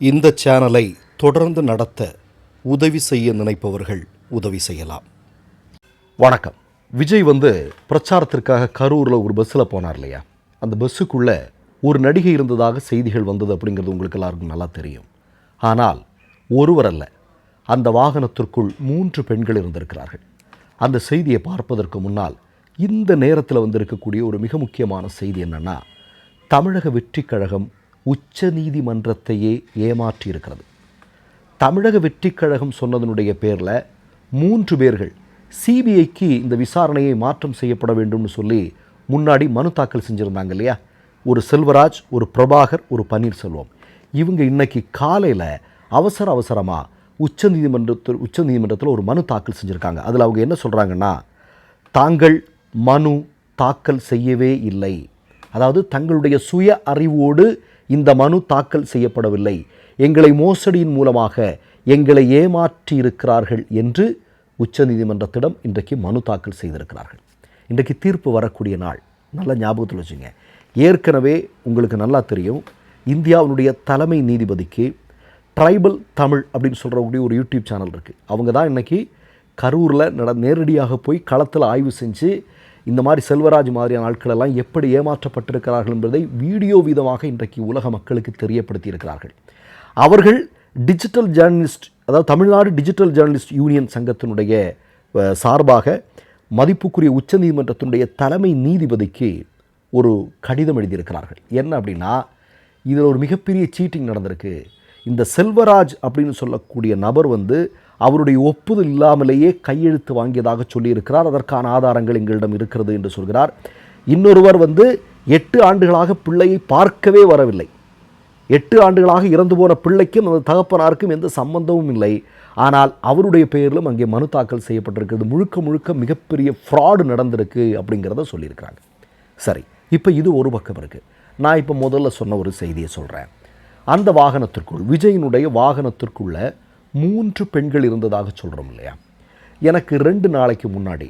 இந்த சேனலை தொடர்ந்து நடத்த உதவி செய்ய நினைப்பவர்கள் உதவி செய்யலாம். வணக்கம். விஜய் வந்து பிரச்சாரத்திற்காக கரூரில் ஒரு பஸ்ஸில் போனார் இல்லையா? அந்த பஸ்ஸுக்குள்ளே ஒரு நடிகை இருந்ததாக செய்திகள் வந்தது அப்படிங்கிறது உங்களுக்கு எல்லாருக்கும் நல்லா தெரியும். ஆனால் ஒருவர் அல்ல அந்த வாகனத்திற்குள் மூன்று பெண்கள் இருந்திருக்கிறார்கள். அந்த செய்தியை பார்ப்பதற்கு முன்னால் இந்த நேரத்தில் வந்திருக்கக்கூடிய ஒரு மிக முக்கியமான செய்தி என்னென்னா தமிழக வெற்றிக் கழகம் உச்ச நீதிமன்றத்தையே ஏமாற்றி இருக்கிறது தமிழக வெற்றிக் கழகம் சொன்னதனுடைய பேரில் மூன்று பேர்கள் சிபிஐக்கு இந்த விசாரணையை மாற்றம் செய்யப்பட வேண்டும்னு சொல்லி முன்னாடி மனு தாக்கல் செஞ்சுருந்தாங்க இல்லையா? ஒரு செல்வராஜ் ஒரு பிரபாகர் ஒரு பன்னீர்செல்வம். இவங்க இன்னைக்கு காலையில் அவசர அவசரமாக உச்ச நீதிமன்றத்தில் உச்ச நீதிமன்றத்தில் ஒரு மனு தாக்கல் செஞ்சுருக்காங்க. அதில் அவங்க என்ன சொல்கிறாங்கன்னா தாங்கள் மனு தாக்கல் செய்யவே இல்லை. அதாவது தங்களுடைய சுய அறிவோடு இந்த மனு தாக்கல் செய்யப்படவில்லை. எங்களை மோசடியின் மூலமாக எங்களை ஏமாற்றி இருக்கிறார்கள் என்று உச்சநீதிமன்றத்திடம் இன்றைக்கு மனு தாக்கல் செய்திருக்கிறார்கள். இன்றைக்கு தீர்ப்பு வரக்கூடிய நாள். நல்ல ஞாபகத்தில் வச்சுங்க. ஏற்கனவே உங்களுக்கு நல்லா தெரியும். இந்தியாவினுடைய தலைமை நீதிபதிக்கு ட்ரைபல் தமிழ் அப்படின்னு சொல்கிறக்கூடிய ஒரு யூடியூப் சேனல் இருக்குது அவங்க தான் இன்றைக்கி கரூரில் நட நேரடியாக போய் களத்தில் ஆய்வு செஞ்சு இந்த மாதிரி செல்வராஜ் மாதிரியான ஆட்களெல்லாம் எப்படி ஏமாற்றப்பட்டிருக்கிறார்கள் என்பதை வீடியோ விதமாக இன்றைக்கு உலக மக்களுக்கு தெரியப்படுத்தியிருக்கிறார்கள். அவர்கள் டிஜிட்டல் ஜேர்னலிஸ்ட் அதாவது தமிழ்நாடு டிஜிட்டல் ஜேர்னலிஸ்ட் யூனியன் சங்கத்தினுடைய சார்பாக மதிப்புக்குரிய உச்சநீதிமன்றத்தினுடைய தலைமை நீதிபதிக்கு ஒரு கடிதம் எழுதியிருக்கிறார்கள். என்ன அப்படின்னா இதில் ஒரு மிகப்பெரிய சீட்டிங் நடந்திருக்கு. இந்த செல்வராஜ் அப்படின்னு சொல்லக்கூடிய நபர் வந்து அவருடைய ஒப்புதல் இல்லாமலேயே கையெழுத்து வாங்கியதாக சொல்லியிருக்கிறார். அதற்கான ஆதாரங்கள் எங்களிடம் இருக்கிறது என்று சொல்கிறார். இன்னொருவர் வந்து எட்டு ஆண்டுகளாக பிள்ளையை பார்க்கவே வரவில்லை. எட்டு ஆண்டுகளாக இறந்து போன பிள்ளைக்கும் அந்த தகப்பனாருக்கும் எந்த சம்பந்தமும் இல்லை. ஆனால் அவருடைய பெயரிலும் அங்கே மனு தாக்கல் செய்யப்பட்டிருக்கிறது. முழுக்க முழுக்க மிகப்பெரிய ஃப்ராடு நடந்திருக்கு அப்படிங்கிறத சொல்லியிருக்கிறாங்க. சரி இப்போ இது ஒரு பக்கம் இருக்குது நான் இப்போ முதல்ல சொன்ன ஒரு செய்தியை சொல்கிறேன் அந்த வாகனத்திற்குள் விஜயினுடைய வாகனத்திற்குள்ளே மூன்று பெண்கள் இருந்ததாக சொல்கிறோம் இல்லையா? எனக்கு ரெண்டு நாளைக்கு முன்னாடி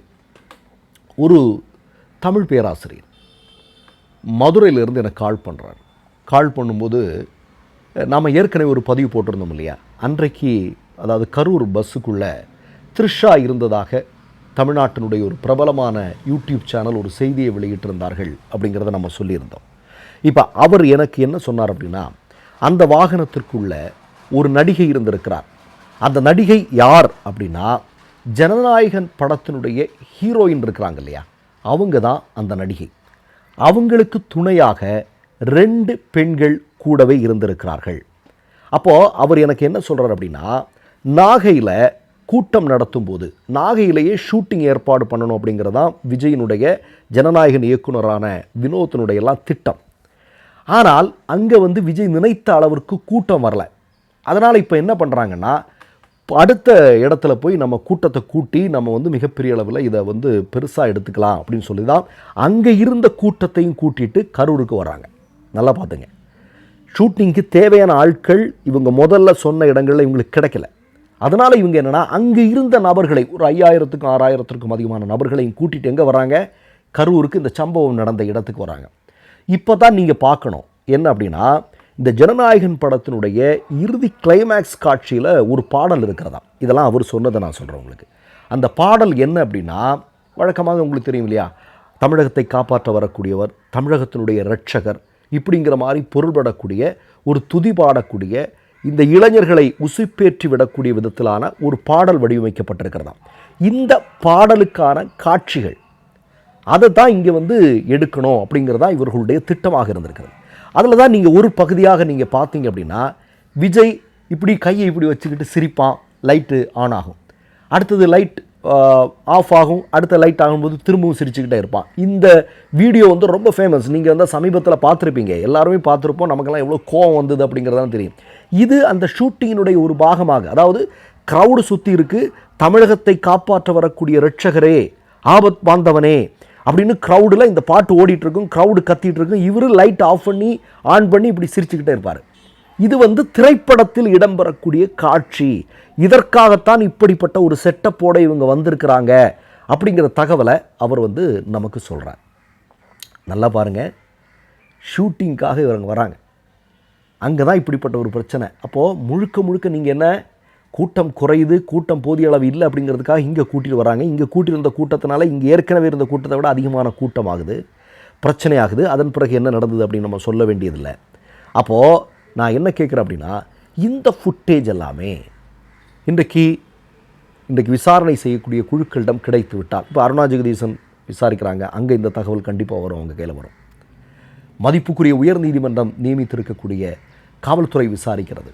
ஒரு தமிழ் பேராசிரியர் மதுரையிலேருந்து எனக்கு கால் பண்ணுறார் கால் பண்ணும்போது நாம் ஏற்கனவே ஒரு பதிவு போட்டிருந்தோம் இல்லையா? அன்றைக்கு அதாவது கரூர் பஸ்ஸுக்குள்ளே த்ரிஷா இருந்ததாக தமிழ்நாட்டினுடைய ஒரு பிரபலமான யூடியூப் சேனல் ஒரு செய்தியை வெளியிட்டிருந்தார்கள் அப்படிங்கிறத நம்ம சொல்லியிருந்தோம். இப்போ அவர் எனக்கு என்ன சொன்னார் அப்படின்னா அந்த வாகனத்திற்குள்ள ஒரு நடிகை இருந்திருக்கிறார். அந்த நடிகை யார் அப்படின்னா ஜனநாயகன் படத்தினுடைய ஹீரோயின் இருக்கிறாங்க இல்லையா? அவங்க தான் அந்த நடிகை. அவங்களுக்கு துணையாக ரெண்டு பெண்கள் கூடவே இருந்திருக்கிறார்கள். அப்போது அவர் எனக்கு என்ன சொல்கிறார் அப்படின்னா நாகையில் கூட்டம் நடத்தும் போது நாகையிலேயே ஷூட்டிங் ஏற்பாடு பண்ணணும் அப்படிங்கிறது தான் விஜயினுடைய ஜனநாயகன் இயக்குனரான வினோத்தினுடைய எல்லாம் திட்டம். ஆனால் அங்கே வந்து விஜய் நினைத்த அளவிற்கு கூட்டம் வரல. அதனால் இப்போ என்ன பண்ணுறாங்கன்னா அடுத்த இடத்துல போய் நம்ம கூட்டத்தை கூட்டி நம்ம வந்து மிகப்பெரிய அளவில் இதை வந்து பெருசாக எடுத்துக்கலாம் அப்படின்னு சொல்லி தான் அங்கே இருந்த கூட்டத்தையும் கூட்டிட்டு கரூருக்கு வராங்க. நல்லா பார்த்துங்க. ஷூட்டிங்க்கு தேவையான ஆட்கள் இவங்க முதல்ல சொன்ன இடங்களில் இவங்களுக்கு கிடைக்கல. அதனால் இவங்க என்னென்னா அங்கே இருந்த நபர்களை ஒரு ஐயாயிரத்துக்கும் ஆறாயிரத்திற்கும் அதிகமான நபர்களையும் கூட்டிட்டு எங்கே வராங்க? கரூருக்கு இந்த சம்பவம் நடந்த இடத்துக்கு வராங்க. இப்போ தான் நீங்கள் பார்க்கணும். என்ன அப்படின்னா இந்த ஜனநாயகன் படத்தினுடைய இறுதி கிளைமேக்ஸ் காட்சியில் ஒரு பாடல் இருக்கிறதா? இதெல்லாம் அவர் சொன்னதை நான் சொல்கிறேன் உங்களுக்கு. அந்த பாடல் என்ன அப்படின்னா வழக்கமாக உங்களுக்கு தெரியும் இல்லையா? தமிழகத்தை காப்பாற்ற வரக்கூடியவர் தமிழகத்தினுடைய ரட்சகர் இப்படிங்கிற மாதிரி பொருள்படக்கூடிய ஒரு துதி பாடக்கூடிய இந்த இளைஞர்களை உசுப்பேற்றி விடக்கூடிய விதத்திலான ஒரு பாடல் வடிவமைக்கப்பட்டிருக்கிறதாம் இந்த பாடலுக்கான காட்சிகள் அதை தான் இங்கே வந்து எடுக்கணும் அப்படிங்கிறதா இவர்களுடைய திட்டமாக இருந்திருக்கிறது. அதில் தான் நீங்கள் ஒரு பகுதியாக நீங்கள் பார்த்தீங்க அப்படின்னா விஜய் இப்படி கையை இப்படி வச்சுக்கிட்டு சிரிப்பான் லைட்டு ஆன் ஆகும். அடுத்தது லைட் ஆஃப் ஆகும். அடுத்த லைட் ஆகும்போது திரும்பவும் சிரிச்சுக்கிட்டே இருப்பான். இந்த வீடியோ வந்து ரொம்ப ஃபேமஸ் நீங்கள் வந்து சமீபத்தில் பார்த்துருப்பீங்க. எல்லாருமே பார்த்துருப்போம். நமக்கெல்லாம் எவ்வளோ கோவம் வந்தது அப்படிங்கிறதான் தெரியும். இது அந்த ஷூட்டிங்கினுடைய ஒரு பாகமாக அதாவது க்ரௌடு சுற்றி இருக்கு. தமிழகத்தை காப்பாற்ற வரக்கூடிய ரட்சகரே ஆபத் பாந்தவனே அப்படின்னு க்ரௌடில் இந்த பாட்டு ஓடிட்டு இருக்கும் க்ரௌடு கத்திட்டு இருக்கும் இவரு லைட் ஆஃப் பண்ணி ஆன் பண்ணி இப்படி சிரிச்சுக்கிட்டே இருப்பார். இது வந்து திரைப்படத்தில் இடம்பெறக்கூடிய காட்சி. இதற்காகத்தான் இப்படிப்பட்ட ஒரு செட்டப்போட இவங்க வந்திருக்கிறாங்க அப்படிங்கிற தகவலை அவர் வந்து நமக்கு சொல்கிறார் நல்லா பாருங்கள் ஷூட்டிங்க்காக இவங்க வராங்க. அங்கே தான் இப்படிப்பட்ட ஒரு பிரச்சனை. அப்போது முழுக்க முழுக்க நீங்கள் என்ன கூட்டம் குறையுது கூட்டம் போதிய அளவு இல்லை அப்படிங்கிறதுக்காக இங்கே கூட்டிட்டு வராங்க. இங்கே கூட்டியிருந்த கூட்டத்தினால இங்கே ஏற்கனவே இருந்த கூட்டத்தை விட அதிகமான கூட்டம் ஆகுது பிரச்சனையாகுது. அதன் பிறகு என்ன நடந்தது அப்படின்னு நம்ம சொல்ல வேண்டியதில்லை. அப்போது நான் என்ன கேட்குறேன் அப்படின்னா இந்த ஃபுட்டேஜ் எல்லாமே இன்றைக்கு இன்றைக்கு விசாரணை செய்யக்கூடிய குழுக்களிடம் கிடைத்து விட்டால் இப்போ அருணா ஜெகதீசன் விசாரிக்கிறாங்க அங்கே இந்த தகவல் கண்டிப்பாக வரும் அவங்க கையில் வரும். மதிப்புக்குரிய உயர் நீதிமன்றம் நியமித்திருக்கக்கூடிய காவல்துறை விசாரிக்கிறது.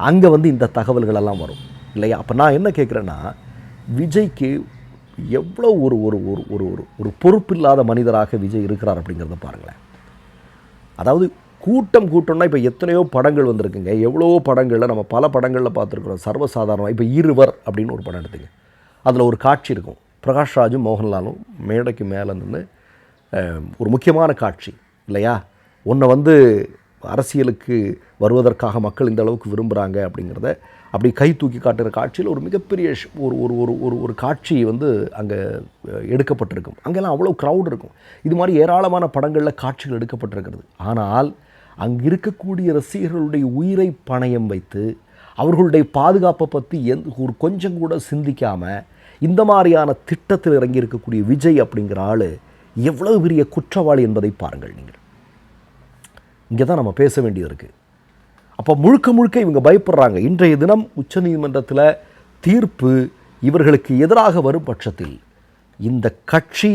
அங்கே வந்து இந்த தகவல்கள் எல்லாம் வரும். இல்லையா? அப்போ நான் என்ன கேட்குறேன்னா விஜய்க்கு எவ்வளோ ஒரு ஒரு ஒரு ஒரு ஒரு ஒரு பொறுப்பில்லாத மனிதராக விஜய் இருக்கிறார் அப்படிங்கிறத பாருங்களேன். அதாவது கூட்டம் கூட்டம்னா இப்போ எத்தனையோ படங்கள் வந்திருக்குங்க. எவ்வளவோ படங்களில் நம்ம பல படங்களில் பார்த்துருக்குறோம். சர்வசாதாரணமாக இப்போ இருவர் அப்படின்னு ஒரு படம் எடுத்துங்க. அதில் ஒரு காட்சி இருக்கும். பிரகாஷ் ராஜும் மோகன்லாலும் மேடைக்கு மேலே நின்று ஒரு முக்கியமான காட்சி. இல்லையா? உன்னை வந்து அரசியலுக்கு வருவதற்காக மக்கள் இந்த அளவுக்கு விரும்புகிறாங்க அப்படிங்கிறத அப்படி கை தூக்கி காட்டுற காட்சியில் ஒரு மிகப்பெரிய ஒரு ஒரு ஒரு ஒரு ஒரு காட்சி வந்து அங்கே எடுக்கப்பட்டிருக்கும். அங்கெல்லாம் அவ்வளோ க்ரௌட் இருக்கும். இது மாதிரி ஏராளமான படங்களில் காட்சிகள் எடுக்கப்பட்டிருக்கிறது. ஆனால் அங்கே இருக்கக்கூடிய ரசிகர்களுடைய உயிரை பணயம் வைத்து அவர்களுடைய பாதுகாப்பை பற்றி எந்த ஒரு கொஞ்சம் கூட சிந்திக்காமல் இந்த மாதிரியான திட்டத்தில் இறங்கி இருக்கக்கூடிய விஜய் அப்படிங்கிற ஆள் எவ்வளவு பெரிய குற்றவாளி என்பதை பாருங்கள் நீங்கள். இங்கே தான் நம்ம பேச வேண்டியது இருக்குது அப்போ முழுக்க முழுக்க இவங்க பயப்படுறாங்க. இன்றைய தினம் உச்சநீதிமன்றத்தில் தீர்ப்பு இவர்களுக்கு எதிராக வரும் பட்சத்தில் இந்த கட்சி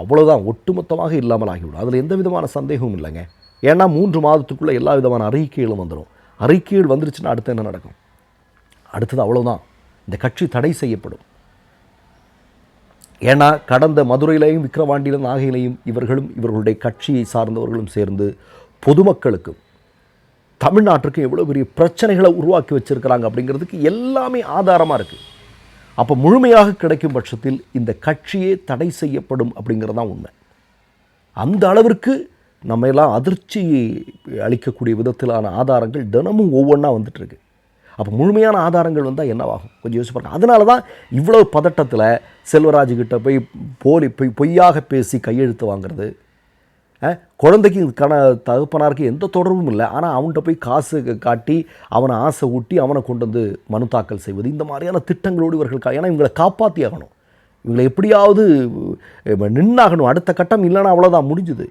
அவ்வளோதான் ஒட்டுமொத்தமாக இல்லாமல் ஆகிவிடும். அதில் எந்த விதமான சந்தேகமும் இல்லைங்க. ஏன்னா மூன்று மாதத்துக்குள்ளே எல்லா விதமான அறிக்கைகளும் வந்துடும் அறிக்கைகள் வந்துருச்சுன்னா அடுத்து என்ன நடக்கும்? அடுத்தது அவ்வளோதான் இந்த கட்சி தடை செய்யப்படும். ஏன்னா கடந்த மதுரையிலையும் விக்கிரவாண்டியிலும் நாகையிலையும் இவர்களும் இவர்களுடைய கட்சியை சார்ந்தவர்களும் சேர்ந்து பொதுமக்களுக்கும் தமிழ்நாட்டுக்கும் எவ்வளோ பெரிய பிரச்சனைகளை உருவாக்கி வச்சிருக்கிறாங்க அப்படிங்கிறதுக்கு எல்லாமே ஆதாரமாக இருக்குது அப்போ முழுமையாக கிடைக்கும் பட்சத்தில் இந்த கட்சியே தடை செய்யப்படும் அப்படிங்கிறது தான் உண்மை. அந்த அளவிற்கு நம்ம எல்லாம் அதிர்ச்சி அளிக்கக்கூடிய விதத்திலான ஆதாரங்கள் தினமும் ஒவ்வொன்றா வந்துட்டுருக்கு அப்போ முழுமையான ஆதாரங்கள் வந்தால் என்னவாகும்? கொஞ்சம் யோசிச்சு பாருங்கள் அதனால தான் இவ்வளோ பதட்டத்தில் செல்வராஜுக்கிட்ட போய் போலி பொய் பொய்யாக பேசி கையெழுத்து வாங்குறது குழந்தைக்கு கண தகப்பனாருக்கு எந்த தொடர்பும் இல்லை. ஆனால் அவன்கிட்ட போய் காசு காட்டி அவனை ஆசை ஊட்டி அவனை கொண்டு வந்து மனு தாக்கல் செய்வது இந்த மாதிரியான திட்டங்களோடு இவர்கள் ஏன்னா இவங்களை காப்பாற்றி ஆகணும். இவங்களை எப்படியாவது நின்னாகணும். அடுத்த கட்டம் இல்லைன்னா அவ்வளோதான் முடிஞ்சுது.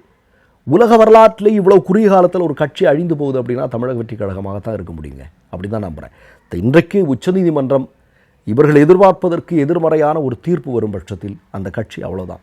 உலக வரலாற்றிலே இவ்வளோ குறுகிய காலத்தில் ஒரு கட்சி அழிந்து போகுது அப்படின்னா தமிழக வெற்றி கழகமாகத்தான் இருக்க முடியுங்க. அப்படி தான் நம்புகிறேன் இன்றைக்கு உச்சநீதிமன்றம் இவர்கள் எதிர்பார்ப்பதற்கு எதிர்மறையான ஒரு தீர்ப்பு வரும் பட்சத்தில் அந்த கட்சி அவ்வளோதான்